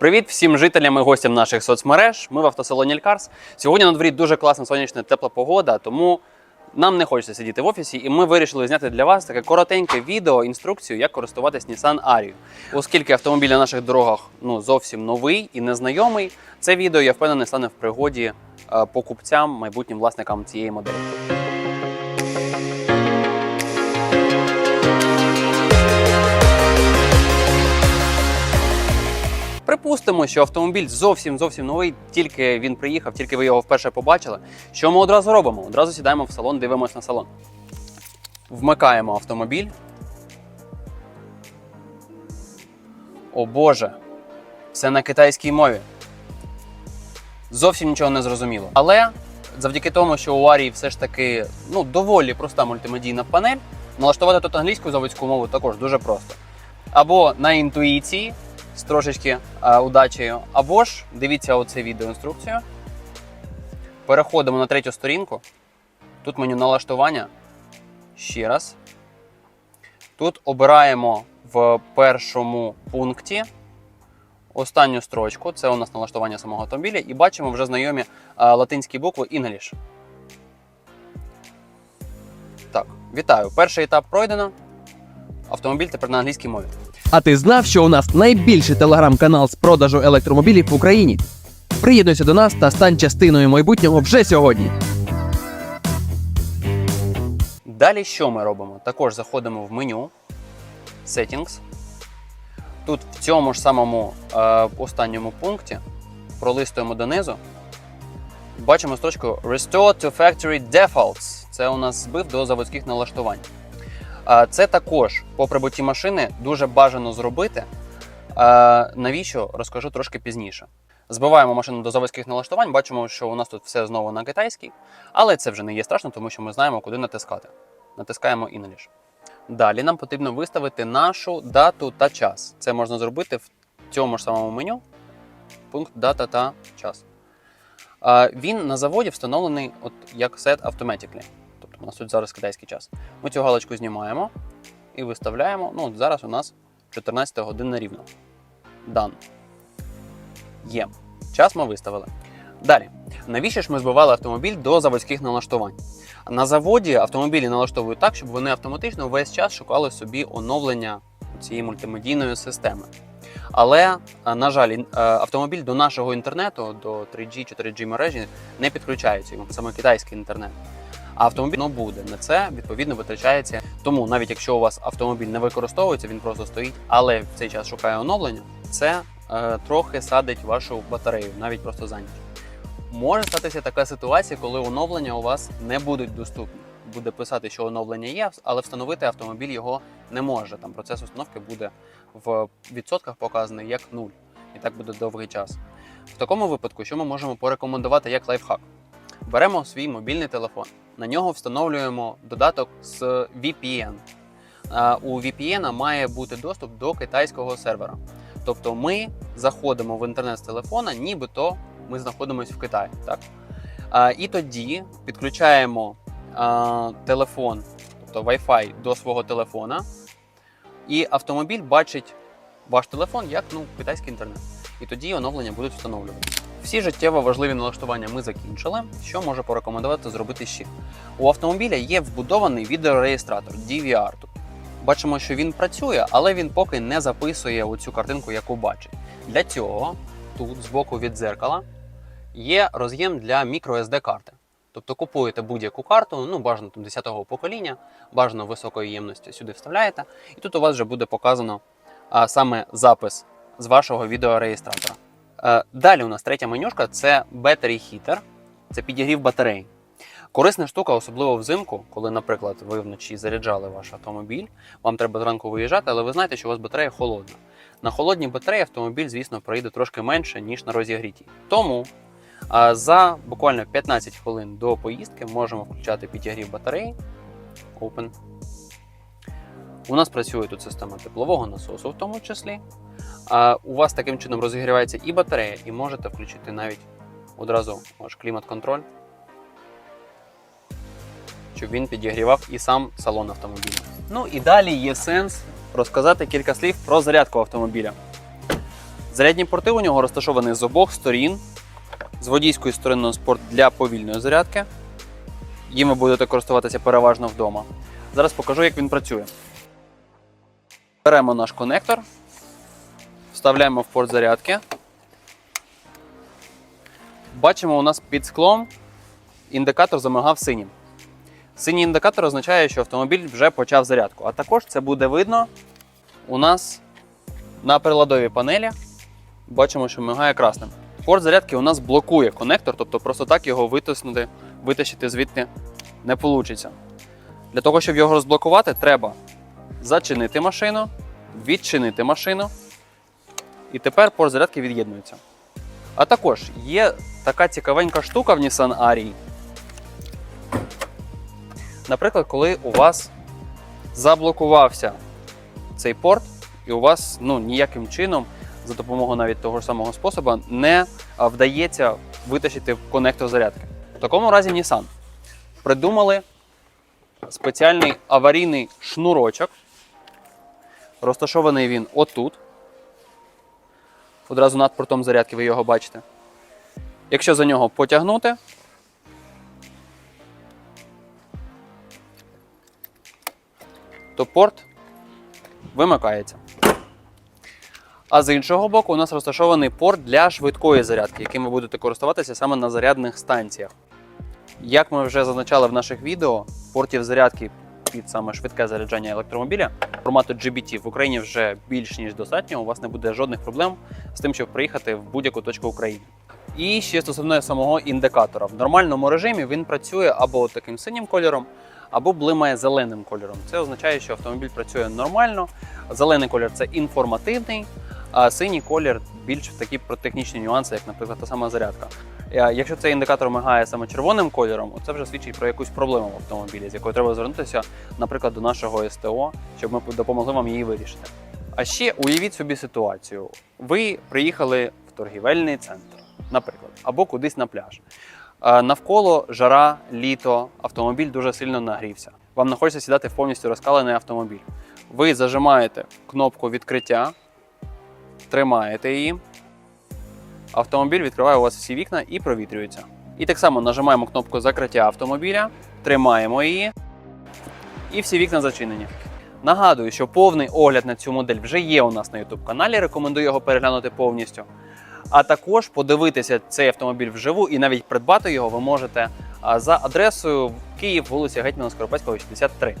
Привіт всім жителям і гостям наших соцмереж. Ми в автосалоні Елькарс. Сьогодні на дворі дуже класна сонячна тепла погода, тому нам не хочеться сидіти в офісі, і ми вирішили зняти для вас таке коротеньке відео, інструкцію, як користуватись Nissan Ariyo. Оскільки автомобіль на наших дорогах ну зовсім новий і незнайомий, це відео я впевнений стане в пригоді е, покупцям, майбутнім власникам цієї моделі. Припустимо, що автомобіль зовсім зовсім новий, тільки він приїхав, тільки ви його вперше побачили. Що ми одразу робимо? Одразу сідаємо в салон, дивимося на салон. Вмикаємо автомобіль. О Боже, все на китайській мові. Зовсім нічого не зрозуміло. Але завдяки тому, що у Арії все ж таки ну, доволі проста мультимедійна панель, налаштувати тут англійську заводську мову також дуже просто. Або на інтуїції трошечки е, удачею, або ж дивіться оце відеоінструкцію. Переходимо на третю сторінку. Тут меню налаштування. Ще раз. Тут обираємо в першому пункті останню строчку. Це у нас налаштування самого автомобіля, і бачимо вже знайомі е, латинські букви English. Так, вітаю. Перший етап пройдено. Автомобіль тепер на англійській мові. А ти знав, що у нас найбільший телеграм-канал з продажу електромобілів в Україні? Приєднуйся до нас та стань частиною майбутнього вже сьогодні. Далі що ми робимо? Також заходимо в меню Settings. Тут в цьому ж самому е, останньому пункті пролистуємо донизу. Бачимо строчку Restore to Factory Defaults. Це у нас збив до заводських налаштувань. Це також по прибутті машини дуже бажано зробити. Навіщо розкажу трошки пізніше. Збиваємо машину до заводських налаштувань, бачимо, що у нас тут все знову на китайській, але це вже не є страшно, тому що ми знаємо, куди натискати. Натискаємо English. Далі нам потрібно виставити нашу дату та час. Це можна зробити в цьому ж самому меню. Пункт дата та час. Він на заводі встановлений от як Set Automatically. У нас тут зараз китайський час. Ми цю галочку знімаємо і виставляємо. Ну, от зараз у нас 14 година рівно. Done. Є. Час ми виставили. Далі. Навіщо ж ми збивали автомобіль до заводських налаштувань? На заводі автомобілі налаштовують так, щоб вони автоматично весь час шукали собі оновлення цієї мультимедійної системи. Але, е, на жаль, е, автомобіль до нашого інтернету, до 3G, 4G мережі не підключається, йому саме китайський інтернет. А автомобіль ну, буде на це відповідно витрачається. Тому навіть якщо у вас автомобіль не використовується, він просто стоїть, але в цей час шукає оновлення, це е, трохи садить вашу батарею, навіть просто за ніч. Може статися така ситуація, коли оновлення у вас не будуть доступні. Буде писати, що оновлення є, але встановити автомобіль його не може. Там процес установки буде в відсотках показаний як нуль, і так буде довгий час. В такому випадку, що ми можемо порекомендувати як лайфхак? Беремо свій мобільний телефон, на нього встановлюємо додаток з VPN. У VPN має бути доступ до китайського сервера. Тобто ми заходимо в інтернет з телефона, нібито ми знаходимося в Китаї. Так? І тоді підключаємо телефон, тобто Wi-Fi до свого телефона, і автомобіль бачить ваш телефон як ну, китайський інтернет. І тоді оновлення будуть встановлюватися. Всі життєво важливі налаштування ми закінчили. Що можу порекомендувати зробити ще? У автомобіля є вбудований відеореєстратор DVR. Бачимо, що він працює, але він поки не записує оцю картинку, яку бачить. Для цього тут збоку від дзеркала є роз'єм для microSD карти. Тобто купуєте будь-яку карту, ну бажано там 10-го покоління, бажано високої ємності сюди вставляєте, і тут у вас вже буде показано а, саме запис з вашого відеореєстратора. Е, далі у нас третя менюшка це Battery Heater, це підігрів батарей. Корисна штука, особливо взимку, коли, наприклад, ви вночі заряджали ваш автомобіль, вам треба зранку виїжджати, але ви знаєте, що у вас батарея холодна. На холодній батареї автомобіль, звісно, проїде трошки менше, ніж на розігрітій. Тому за буквально 15 хвилин до поїздки можемо включати підігрів батареї. Open. У нас працює тут система теплового насосу, в тому числі. А, у вас таким чином розігрівається і батарея, і можете включити навіть одразу ваш клімат-контроль, щоб він підігрівав і сам салон автомобіля. Ну і далі є сенс розказати кілька слів про зарядку автомобіля. Зарядні порти у нього розташовані з обох сторін. З водійської сторони спорт для повільної зарядки. Їм ви будете користуватися переважно вдома. Зараз покажу, як він працює. Беремо наш конектор, вставляємо в порт зарядки. Бачимо, у нас під склом індикатор замигав синім. Синій індикатор означає, що автомобіль вже почав зарядку. А також це буде видно у нас на приладовій панелі. Бачимо, що мигає красним. Порт зарядки у нас блокує конектор, тобто просто так його витиснути, витащити звідти не вийде. Для того, щоб його розблокувати, треба зачинити машину, відчинити машину, і тепер порт зарядки від'єднується. А також є така цікавенька штука в Nissan Ari. Наприклад, коли у вас заблокувався цей порт, і у вас ну, ніяким чином, за допомогою навіть того ж самого способу, не вдається витащити конектор зарядки. В такому разі Nissan придумали спеціальний аварійний шнурочок. Розташований він отут. Одразу над портом зарядки ви його бачите. Якщо за нього потягнути, то порт вимикається. А з іншого боку, у нас розташований порт для швидкої зарядки, яким ви будете користуватися саме на зарядних станціях. Як ми вже зазначали в наших відео, портів зарядки під саме швидке заряджання електромобіля формату GBT в Україні вже більш ніж достатньо. У вас не буде жодних проблем з тим, щоб приїхати в будь-яку точку України. І ще стосовно самого індикатора. В нормальному режимі він працює або таким синім кольором, або блимає зеленим кольором. Це означає, що автомобіль працює нормально. Зелений колір це інформативний, а синій колір більш в такі про технічні нюанси, як, наприклад, та сама зарядка. Е, Якщо цей індикатор мигає саме червоним кольором, це вже свідчить про якусь проблему в автомобілі, з якою треба звернутися, наприклад, до нашого СТО, щоб ми допомогли вам її вирішити. А ще уявіть собі ситуацію: ви приїхали в торгівельний центр, наприклад, або кудись на пляж. Е, Навколо жара, літо, автомобіль дуже сильно нагрівся. Вам не хочеться сідати в повністю розкалений автомобіль. Ви зажимаєте кнопку відкриття, тримаєте її. Автомобіль відкриває у вас всі вікна і провітрюється. І так само нажимаємо кнопку закриття автомобіля, тримаємо її, і всі вікна зачинені. Нагадую, що повний огляд на цю модель вже є у нас на YouTube каналі. Рекомендую його переглянути повністю. А також подивитися цей автомобіль вживу і навіть придбати його ви можете за адресою Київ, вулиця Гетьмана Скоропадського, 83.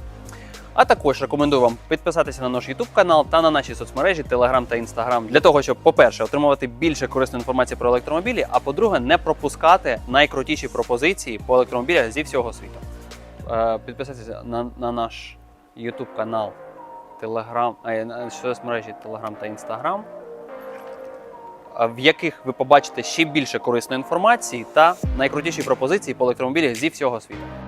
А також рекомендую вам підписатися на наш YouTube канал та на наші соцмережі Telegram та Instagram для того, щоб, по-перше, отримувати більше корисної інформації про електромобілі, а по-друге, не пропускати найкрутіші пропозиції по електромобілях зі всього світу. Е, Підписатися на, на наш YouTube канал, Telegram, е, соцмережі Telegram та Instagram, в яких ви побачите ще більше корисної інформації та найкрутіші пропозиції по електромобілях зі всього світу.